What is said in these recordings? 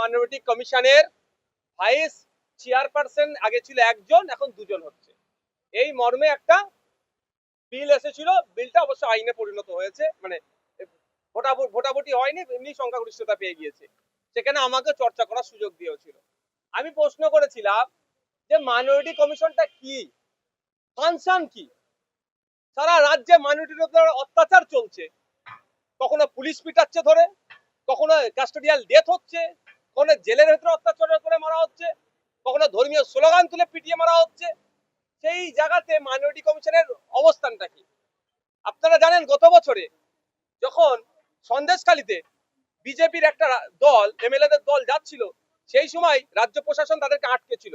Minority কমিশনের vice chairperson আগে ছিল একজন, এখন দুজন হচ্ছে। এই মর্মে একটা বিল এসেছিল। বিলটা অবশ্য আইনে পরিণত হয়েছে মানে ভোটাভুটি হয়নি, এমনি সংখ্যাগরিষ্ঠতা পেয়ে গিয়েছে। সেখানে আমাকে চর্চা করার সুযোগ দিয়েছিল। আমি প্রশ্ন করেছিলাম যে মাইনরিটি কমিশনটা কি? ফাংশন কি? সারা রাজ্যে মাইনরিটির উপর অত্যাচার চলছে। কখনো পুলিশ পিটাচ্ছে ধরে, কখনো কাস্টোডিয়াল ডেথ হচ্ছে কখনো জেলের ভেতরে অত্যাচার করে মারা হচ্ছে, কখনো ধর্মীয় স্লোগান তুলে পিটিয়ে মারা হচ্ছে, সেই জায়গাতে মাইনরিটি কমিশনের অবস্থানটা কি? আপনারা জানেন গত বছরে যখন সন্দেশখালিতে বিজেপির একটা দল, এমএলএদের দল যাচ্ছিল, সেই সময় রাজ্য প্রশাসন তাদেরকে আটকে ছিল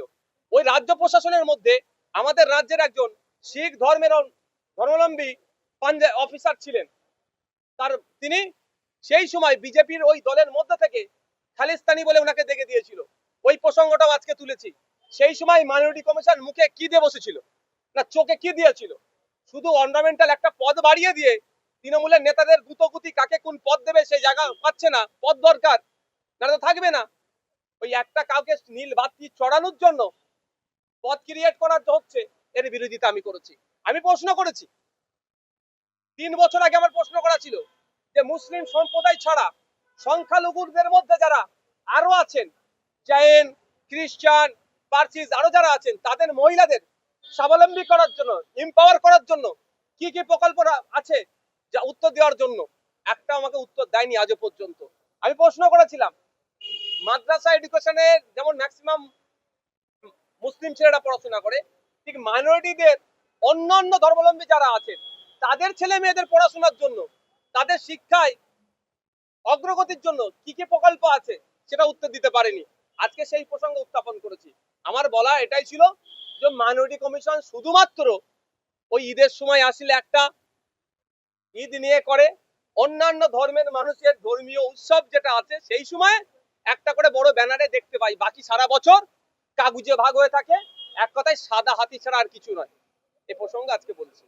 ওই রাজ্য প্রশাসনের মধ্যে আমাদের রাজ্যের একজন শিখ ধর্মের ধর্মাবলম্বী পাঞ্জা অফিসার ছিলেন। তার তিনি সেই সময় বিজেপির ওই দলের মধ্যে থেকে খালিস্তানি বলে ওনাকে দেখে দিয়েছিল। ওই প্রসঙ্গটাও আজকে তুলেছি। সেই সময় মাইনরিটি কমিশন মুখে কি দিয়ে বসেছিল? না, চোখে কি দিয়েছিল? শুধু অর্নামেন্টাল একটা পদ বাড়িয়ে দিয়ে তৃণমূলের নেতাদের গুতগুতি কাকে কোন পদ দেবে সেই জায়গা পাচ্ছে না, পদ দরকার। না তো থাকবে না। ওই একটা কাউকে নীল বাতি চড়ানোর জন্য পদ ক্রিয়েট করার হচ্ছে, এর বিরোধিতা আমি করেছি। আমি প্রশ্ন করেছি। তিন বছর আগে আমার প্রশ্ন করা ছিল যে, মুসলিম সম্প্রদায় ছাড়া সংখ্যালঘুদের মধ্যে যারা আরও আছেন, জৈন, খ্রিস্টান, পার্সিস, আরও যারা আছেন, তাদের মহিলাদের স্বাবলম্বী করার জন্য এম্পাওয়ার করার জন্য কি কি প্রকল্প আছে যা উত্তর দেওয়ার জন্য? একটা আমাকে উত্তর দেয়নি আজও পর্যন্ত। আমি প্রশ্ন করেছিলাম, মাদ্রাসা এডুকেশনে যেমন ম্যাক্সিমাম মুসলিম ছেলেরা পড়াশোনা করে, ঠিক মাইনরিটিদের অন্যান্য ধর্মাবলম্বী যারা আছেন, তাদের ছেলে মেয়েদের পড়াশোনার জন্য তাদের শিক্ষায় অগ্রগতির জন্য কি কি প্রকল্প আছে সেটা উত্তর দিতে পারেনি। আজকে সেই প্রসঙ্গ উত্থাপন করেছি। আমার বলা এটাই ছিল যে মাইনরিটি কমিশন শুধুমাত্র ওই ঈদের সময় আসলে একটা ঈদ নিয়ে করে, অন্যান্য ধর্মের মানুষের ধর্মীয় উৎসব যেটা আছে, সেই সময় একটা করে বড় ব্যানারে দেখতে পাই। বাকি সারা বছর কাগুজে ভাগ হয়ে থাকে। এক কথায় সাদা হাতি ছাড়া আর কিছু নয়। এ প্রসঙ্গে আজকে বলছি।